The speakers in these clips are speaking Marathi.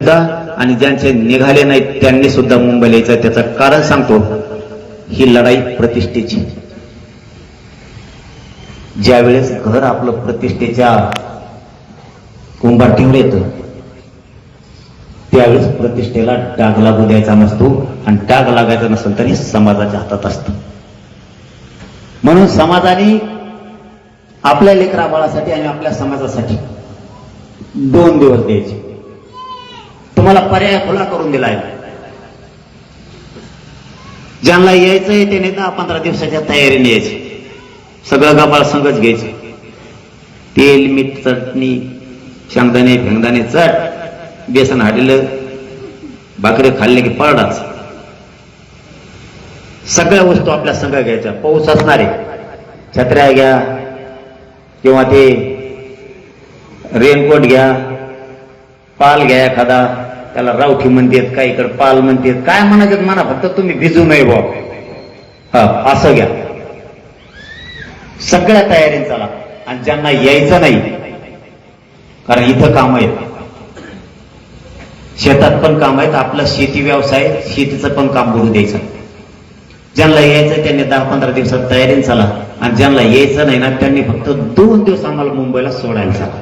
आणि ज्यांचे निघाले नाहीत त्यांनी सुद्धा मुंबईला यायचं. त्याचं कारण सांगतो ही लढाई प्रतिष्ठेची. ज्यावेळेस घर आपलं प्रतिष्ठेच्या कुंभाटीवर येतं त्यावेळेस प्रतिष्ठेला डाग लागू द्यायचा नसतो आणि डाग लागायचा नसेल तरी समाजाच्या हातात असतं. म्हणून समाजाने आपल्या लेकरा बाळासाठी आणि आपल्या समाजासाठी दोन दिवस द्यायचे. तुम्हाला पर्याय खुला करून दिलाय. ज्यांना यायचंय त्याने दहा पंधरा दिवसाच्या तयारीने यायचे. सगळं गबाळ संगच घ्यायचे. तेल मीठ चटणी शेंगदाणे फेंगदाणे चट बेसन हाडलेलं भाकरी खाल्ले की पळडाच. सगळ्या वस्तू आपल्या संघ घ्यायच्या. पाऊस असणारे छत्र्या घ्या किंवा ते रेनकोट घ्या पाल घ्या एखादा त्याला रावठी म्हणतात काही इकडे पाल म्हणतात काय म्हणायचं म्हणा फक्त तुम्ही भिजू नये बॉ हा असं घ्या. सगळ्या तयारी चला. आणि ज्यांना यायचं नाही कारण इथं काम आहेत. शेतात पण काम आहेत आपला शेती व्यवसाय शेतीचं पण काम करू द्यायचं. ज्यांना यायचं त्यांनी दहा पंधरा दिवसात तयारीत चला. आणि ज्यांना यायचं नाही ना त्यांनी फक्त दोन दिवस आम्हाला मुंबईला सोडायला चला.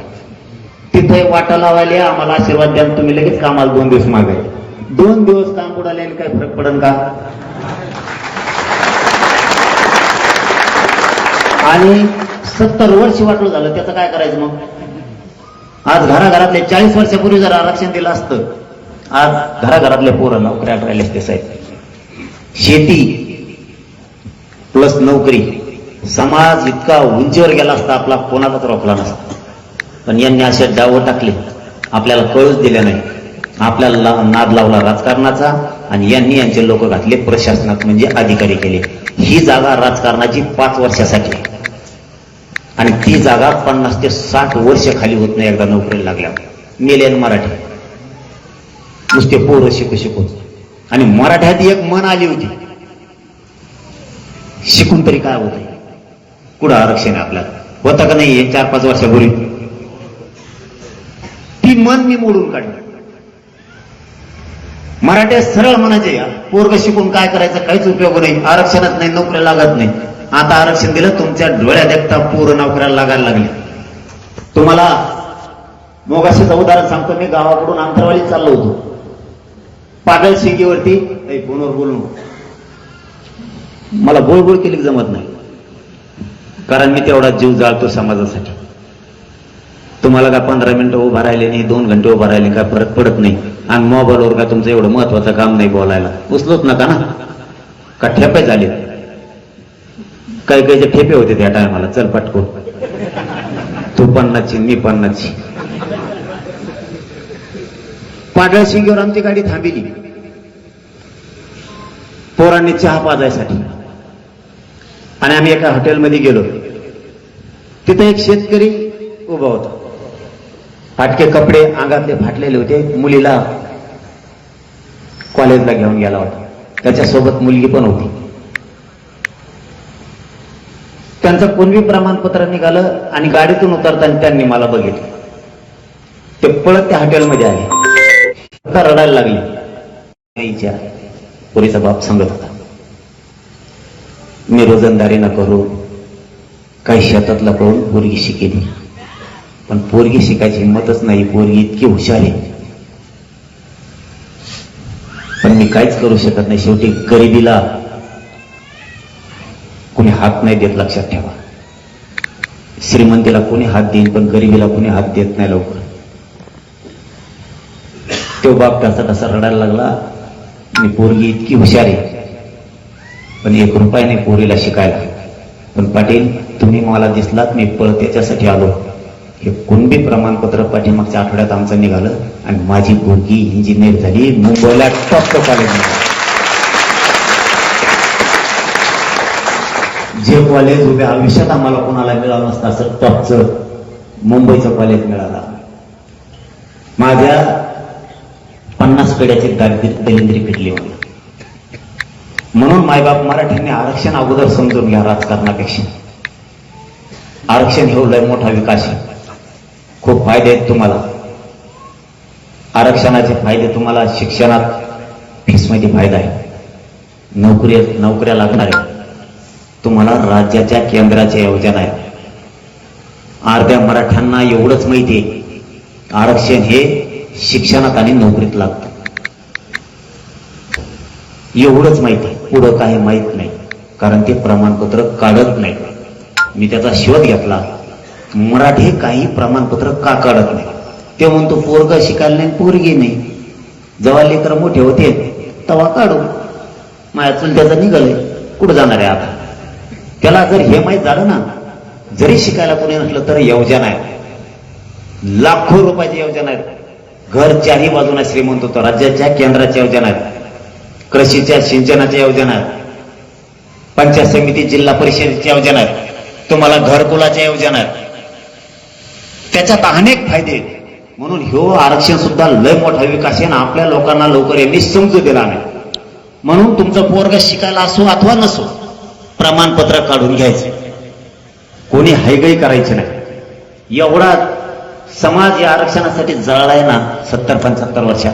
तिथे वाटा लावायला आम्हाला आशीर्वाद द्या. तुम्ही लगेच कामाला दोन दिवस मागे. दोन दिवस काम बुडाले काय फरक पडन का? आणि सत्तर वर्ष वाटलं झालं त्याचं काय करायचं मग? आज घराघरातले चाळीस वर्षापूर्वी जर आरक्षण दिलं असतं आज घराघरातले पोरं नोकऱ्या राहिले असते साहेब. शेती प्लस नोकरी. समाज इतका उंचीवर गेला असता आपला कोणाचाच रोखला नसता. पण यांनी असे डाव टाकले. आपल्याला कळूच दिल्या नाही. आपल्याला नाद लावला राजकारणाचा आणि यांनी यांचे लोक घातले प्रशासनात म्हणजे अधिकारी केले. ही जागा राजकारणाची पाच वर्षासाठी आहे. आणि ती जागा पन्नास ते साठ वर्ष खाली होत नाही एकदा नोकरीला लागल्या मेलेन मराठी. नुसते पोरं शिकू शिकून. आणि मराठ्यात एक मन आली होती. शिकून तरी काय होत कुठं आरक्षण आहे आपल्याला? होतं का नाही? चार पाच वर्षापूर्वी? मन मी मोडून काढलं. मराठ्यात सरळ म्हणायचे पोरग शिकून काय करायचं? काहीच उपयोग नाही. आरक्षणच नाही नोकऱ्या लागत नाही. आता आरक्षण दिलं तुमच्या डोळ्यात एकता पोरं नोकऱ्याला लागायला लागले. तुम्हाला मोगाशीचं उदाहरण सांगतो मी गावाकडून अंतरवालीत चाललो होतो. पागल शिंगीवरती फोनवर बोलून मला बोळबोळ केली जमत नाही. कारण मी तेवढा जीव जाळतो समाजासाठी. तुम्हाला का पंधरा मिनिटं उभा राहिले नाही दोन घंटे उभा राहिले काय फरक पडत नाही. आणि मोबाईलवर का तुमचं एवढं महत्वाचं काम नाही बोलायला. उचलत नका ना. का ठेपे झाले? काही काही ठेपे होते त्या टायमाला चल पटकून. तू पन्नासची मी पन्नासची. पाडळ शिंगेवर आमची गाडी थांबिली. पोरांनी चहा पाजायसाठी. आणि आम्ही एका हॉटेलमध्ये गेलो. तिथे एक शेतकरी उभा होता. फाटके कपडे अंगातले फाटलेले होते. मुलीला कॉलेजला घेऊन गेला होता. त्याच्यासोबत मुलगी पण होती. त्यांचं कुणबी प्रमाणपत्र निघालं आणि गाडीतून उतरताना त्यांनी मला बघितलं. ते पळत त्या हॉटेलमध्ये आले. आता रडायला लागली. आईच्या पुरीचा बाप सांगत होता मी रोजंदारी न करू. काही शेतातला करून पोरगी शिकेली. पण पोरगी शिकायची हिंमतच नाही. पोरगी इतकी हुशार आहे. पण मी काहीच करू शकत नाही. शेवटी गरिबीला कोणी हात नाही देत लक्षात ठेवा. श्रीमंतीला कोणी हात देईन पण गरिबीला कोणी हात देत नाही लवकर. तो बाप त्याचा कसा रडायला लागला आणि पोरगी इतकी हुशार आहे पण एक रुपया नाही पोरीला शिकायला. पण पाटील तुम्ही मला दिसलात मी पळ त्याच्यासाठी आलो. हे कुणबी प्रमाणपत्र पाठीमागच्या आठवड्यात आमचं निघालं? आणि माझी पोरगी इंजिनियर झाली मुंबईला टॉप कॉलेज जे कॉलेज उभ्या आयुष्यात आम्हाला कोणाला मिळालं नसतं असं टॉपचं मुंबईचं कॉलेज मिळालं. माझ्या पन्नास पिढ्याची दारिद्र्य दलिंद्री फिरली मला म्हणून मायबाप मराठ्यांनी आरक्षण अगोदर समजून घ्या राजकारणापेक्षा. आरक्षण हे लय मोठा विकास आहे. खूप फायदे आहेत तुम्हाला. आरक्षणाचे फायदे तुम्हाला शिक्षणात फीसमध्ये फायदा आहे. नोकरी नोकऱ्या लागणार आहे तुम्हाला राज्याच्या केंद्राच्या योजना आहेत. अर्ध्या मराठ्यांना एवढंच माहिती आहे. आरक्षण हे शिक्षणात आणि नोकरीत लागतं. एवढंच माहिती आहे. पुढं काही माहीत नाही. कारण ते प्रमाणपत्र काढत नाही. मी त्याचा शोध घेतला. मराठी काही प्रमाणपत्र का काढत नाही? ते म्हणतो पोरग शिकायला नाही पोरगी नाही. जेव्हा लेकर मोठे होते तेव्हा काढू. माझ्या त्याचा निघालंय कुठं जाणार आहे आता? त्याला जर हे माहीत झालं ना जरी शिकायला कोणी नसलं तर योजना आहे लाखो रुपयाची योजना आहेत घर चारही बाजूला श्रीमंत होतो राज्याच्या केंद्राच्या योजना आहेत कृषीच्या सिंचनाच्या योजना आहेत पंचायत समिती जिल्हा परिषदेच्या योजना आहेत तुम्हाला घरकुलाच्या योजना आहेत त्याच्यात अनेक फायदे आहेत. म्हणून ह्यो आरक्षण सुद्धा लय मोठा विकास आहे ना आपल्या लोकांना लवकर यांनी समजू दिला नाही. म्हणून तुमचं पोरग शिकायला असो अथवा नसो प्रमाणपत्र काढून घ्यायचे. कोणी हायगई करायची नाही. एवढा समाज या आरक्षणासाठी जळलाय ना सत्तर पंच्याहत्तर वर्षात.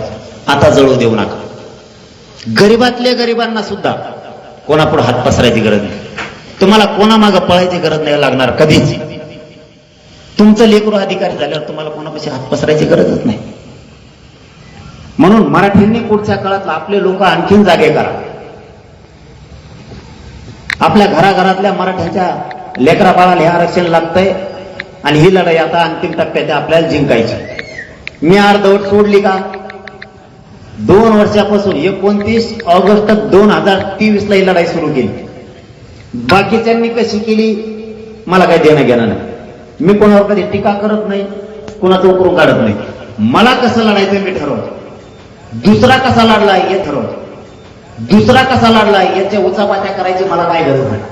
आता जळू देऊ नका. गरीबातल्या गरिबांना सुद्धा कोणापुढे हात पसरायची गरज नाही. तुम्हाला कोणामागं पळायची गरज नाही लागणार कधीच. तुमचं लेकरू अधिकारी झाल्यावर तुम्हाला कोणापाशी हात पसरायची गरजच नाही. म्हणून मराठ्यांनी पुढच्या काळात आपले लोक आणखीन जागे करा. आपल्या घराघरातल्या मराठ्याच्या लेकरा बाळाला हे आरक्षण लागतंय आणि ही लढाई आता अंतिम टप्प्यात आपल्याला जिंकायची. मी अर्धवट सोडली का? दोन वर्षापासून एकोणतीस ऑगस्ट दोन हजार तेवीस ला ही लढाई सुरू केली. बाकीच्यांनी कशी केली? मला काही देणं घेणं नाही. मी कोणावर कधी टीका करत नाही कोणाचं उकरून काढत नाही. मला कसं लढायचं मी ठरवतो. दुसरा कसा लढला हे ठरवतो. दुसरा कसा लढला याच्या उचापात्या करायची मला काय गरज नाही.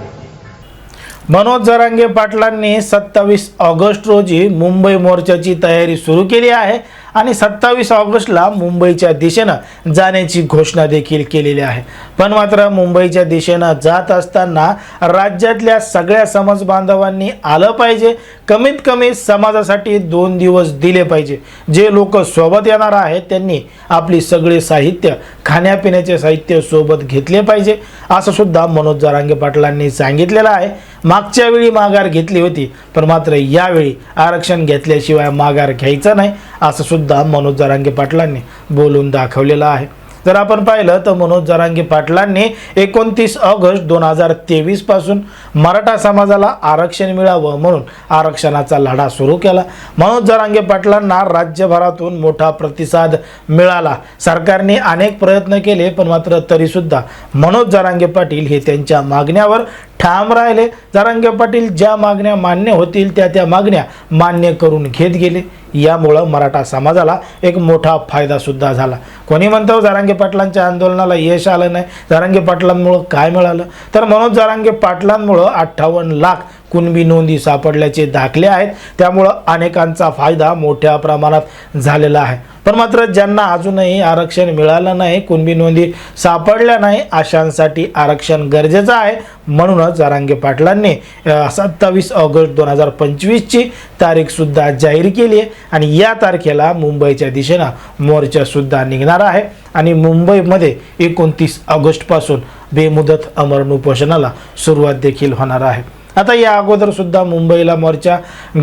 मनोज जरांगे पाटलांनी सत्तावीस ऑगस्ट रोजी मुंबई मोर्चाची तयारी सुरू केली आहे. आणि सत्तावीस ऑगस्टला मुंबईच्या दिशेनं जाण्याची घोषणा देखील केलेली आहे. पण मात्र मुंबईच्या दिशेनं जात असताना राज्यातल्या सगळ्या समाज बांधवांनी आलं पाहिजे. कमीत कमी समाजासाठी दोन दिवस दिले पाहिजे. जे लोक सोबत येणार आहेत त्यांनी आपली सगळे साहित्य खाण्यापिण्याचे साहित्य सोबत घेतले पाहिजे असं सुद्धा मनोज जारांगे पाटलांनी सांगितलेलं आहे. मागच्या वेळी माघार घेतली होती पण मात्र यावेळी आरक्षण घेतल्याशिवाय माघार घ्यायचा नाही असं सुद्धा मनोज जरांगे पाटलांनी बोलून दाखवलेलं आहे. जर आपण पाहिलं तर मनोज जरांगी पाटलांनी एकोणतीस ऑगस्ट दोन हजार तेवीसपासून मराठा समाजाला आरक्षण मिळावं म्हणून आरक्षणाचा लढा सुरू केला. मनोज जरांगे पाटलांना राज्यभरातून मोठा प्रतिसाद मिळाला. सरकारने अनेक प्रयत्न केले पण मात्र तरीसुद्धा मनोज जरांगे पाटील हे त्यांच्या मागण्यावर ठाम राहिले. जरांगे पाटील ज्या मागण्या मान्य होतील त्या त्या मागण्या मान्य करून घेत गेले. यामुळं मराठा समाजाला एक मोठा फायदासुद्धा झाला. कोणी म्हणतो जारांगे पाटलांच्या आंदोलनाला यश आलं नाही जारांगे पाटलांमुळं काय मिळालं? तर मनोज जारांगे पाटलांमुळं अठ्ठावन्न लाख कुणबी नोंदी सापडल्याचे दाखले आहेत. त्यामुळं अनेकांचा फायदा मोठ्या प्रमाणात झालेला आहे. पण मात्र ज्यांना अजूनही आरक्षण मिळालं नाही कुणबी नोंदी सापडल्या नाही अशांसाठी आरक्षण गरजेचं आहे म्हणूनच जारांगे पाटलांनी सत्तावीस ऑगस्ट दोन हजार पंचवीसची तारीखसुद्धा जाहीर केली आहे आणि या तारखेला मुंबईच्या दिशेनं मोर्चासुद्धा निघणार आहे आणि मुंबईमध्ये एकोणतीस ऑगस्टपासून बेमुदत अमरण उपोषणाला सुरुवात देखील होणार आहे. आता या अगोदर सुद्धा मुंबईला मोर्चा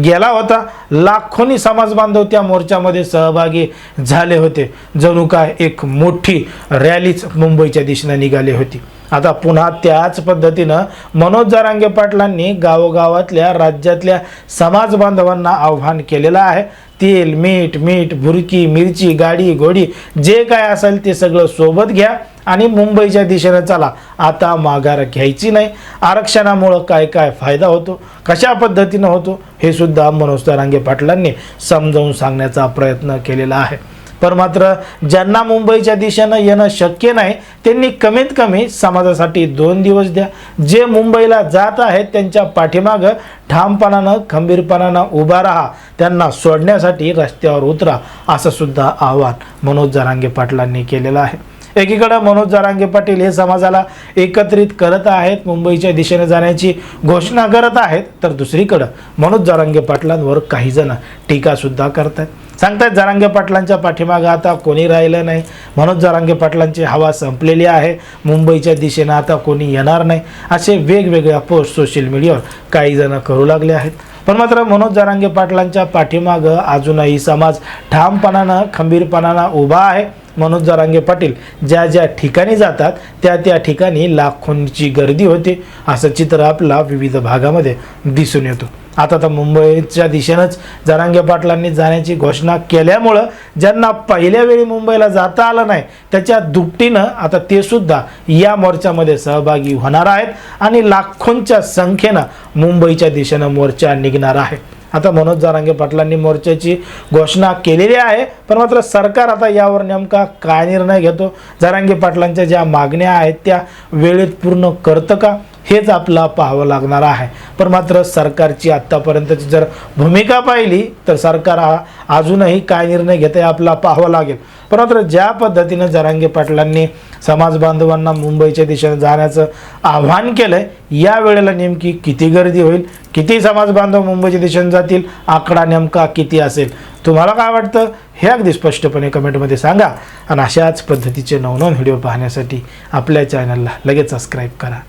गेला होता. लाखोनी समाज बांधव त्या मोर्चामध्ये सहभागी झाले होते. जणू काय एक मोठी रॅलीच मुंबईच्या दिशेने निघाली होती. आता पुन्हा त्याच पद्धतीनं मनोज जरांगे पाटलांनी गावोगावातल्या राज्यातल्या समाज बांधवांना आव्हान केलेलं आहे. तेल मीठ मीठ भुरकी मिरची गाडी घोडी जे काय असेल ते सगळं सोबत घ्या. आणि मुंबईच्या दिशेनं चला. आता माघार घ्यायची नाही. आरक्षणामुळं काय काय फायदा होतो? कशा पद्धतीनं होतो? हे सुद्धा मनोज तरांगे पाटलांनी समजावून सांगण्याचा प्रयत्न केलेला आहे. पण मात्र ज्यांना मुंबईच्या दिशेनं येणं शक्य नाही त्यांनी कमीत कमी समाजासाठी दोन दिवस द्या. जे मुंबईला जात आहेत त्यांच्या पाठीमागं ठामपणानं खंबीरपणानं उभा राहा. त्यांना सोडण्यासाठी रस्त्यावर उतरा असं सुद्धा आव्हान मनोज जरांगे पाटलांनी केलेलं आहे. एकीकडे मनोज जरांगे पाटील हे समाजाला एकत्रित करत आहेत मुंबईच्या दिशेने जाण्याची घोषणा करत आहेत तर दुसरीकडं मनोज जरांगे पाटलांवर काही जण टीकासुद्धा सुद्धा करतात सांगतायत जरांगे पाटलांच्या पाठीमागं आता कोणी राहिलं नाही. मनोज जरांगे पाटलांची हवा संपलेली आहे. मुंबईच्या दिशेनं आता कोणी येणार नाही. असे वेगवेगळ्या पोस्ट सोशल मीडियावर काही जण करू लागले आहेत. पण मात्र मनोज जारांगे पाटलांच्या पाठीमागं अजूनही समाज ठामपणानं खंबीरपणानं उभा आहे. मनोज जरांगे पाटील ज्या ज्या ठिकाणी जातात त्या त्या ठिकाणी लाखोंची गर्दी होते असं चित्र आपला विविध भागामध्ये दिसून येतो. आता तर मुंबईच्या दिशेनंच जरांगे पाटलांनी जाण्याची घोषणा केल्यामुळं ज्यांना पहिल्या वेळी मुंबईला जाता आलं नाही त्याच्या दुपटीनं आता ते सुद्धा या मोर्चामध्ये सहभागी होणार आहेत आणि लाखोंच्या संख्येनं मुंबईच्या दिशेनं मोर्चा निघणार आहे. आता मनोज जारांगे पाटलांनी मोर्चाची घोषणा केलेली आहे. पण मात्र सरकार आता यावर नेमका काय निर्णय घेतो? जारांगे पाटलांच्या ज्या मागण्या आहेत त्या वेळेत पूर्ण करतं का? हेच आपला पाहावं लागणार आहे. पण मात्र सरकारची आत्तापर्यंतची जर भूमिका पाहिली तर सरकार हा अजूनही काय निर्णय घेते आपला पाहावं लागेल. परंतु ज्या पद्धतीनं जरांगे पाटलांनी समाज बांधवांना मुंबईच्या दिशेने जाण्याचं आव्हान केलंय या वेळेला नेमकी किती गर्दी होईल किती समाज बांधव मुंबईच्या दिशेने जातील आकडा नेमका किती असेल तुम्हाला काय वाटतं? हे अगदी स्पष्टपणे कमेंटमध्ये सांगा. आणि अशाच पद्धतीचे नवनवन व्हिडिओ पाहण्यासाठी आपल्या चॅनलला लगेच सबस्क्राईब करा.